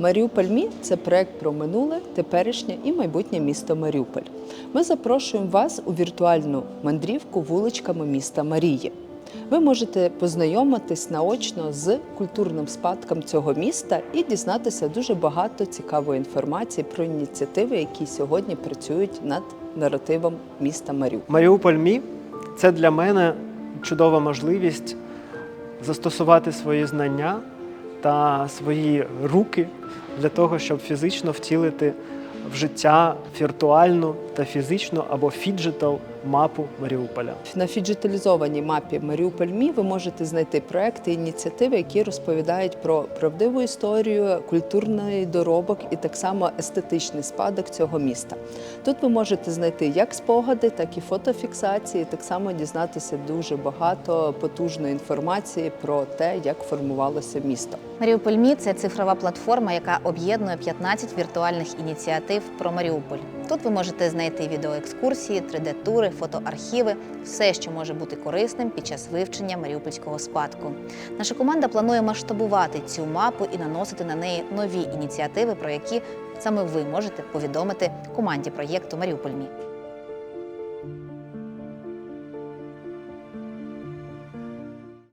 Маріуполь Мі це проект про минуле, теперішнє і майбутнє місто Маріуполь. Ми запрошуємо вас у віртуальну мандрівку вуличками міста Марії. Ви можете познайомитись наочно з культурним спадком цього міста і дізнатися дуже багато цікавої інформації про ініціативи, які сьогодні працюють над наративом міста Маріуполь. Маріуполь Мі це для мене чудова можливість застосувати свої знання та свої руки для того, щоб фізично втілити в життя віртуальну та фізичну або фіджитал мапу Маріуполя. На фіджиталізованій мапі Маріуполь Мі ви можете знайти проекти, ініціативи, які розповідають про правдиву історію, культурний доробок і так само естетичний спадок цього міста. Тут ви можете знайти як спогади, так і фотофіксації. Так само дізнатися дуже багато потужної інформації про те, як формувалося місто. Маріуполь Мі це цифрова платформа, яка об'єднує 15 віртуальних ініціатив про Маріуполь. Тут ви можете знайти відеоекскурсії, 3D-тури, фотоархіви, все, що може бути корисним під час вивчення маріупольського спадку. Наша команда планує масштабувати цю мапу і наносити на неї нові ініціативи, про які саме ви можете повідомити команді проєкту Маріуполь Мі.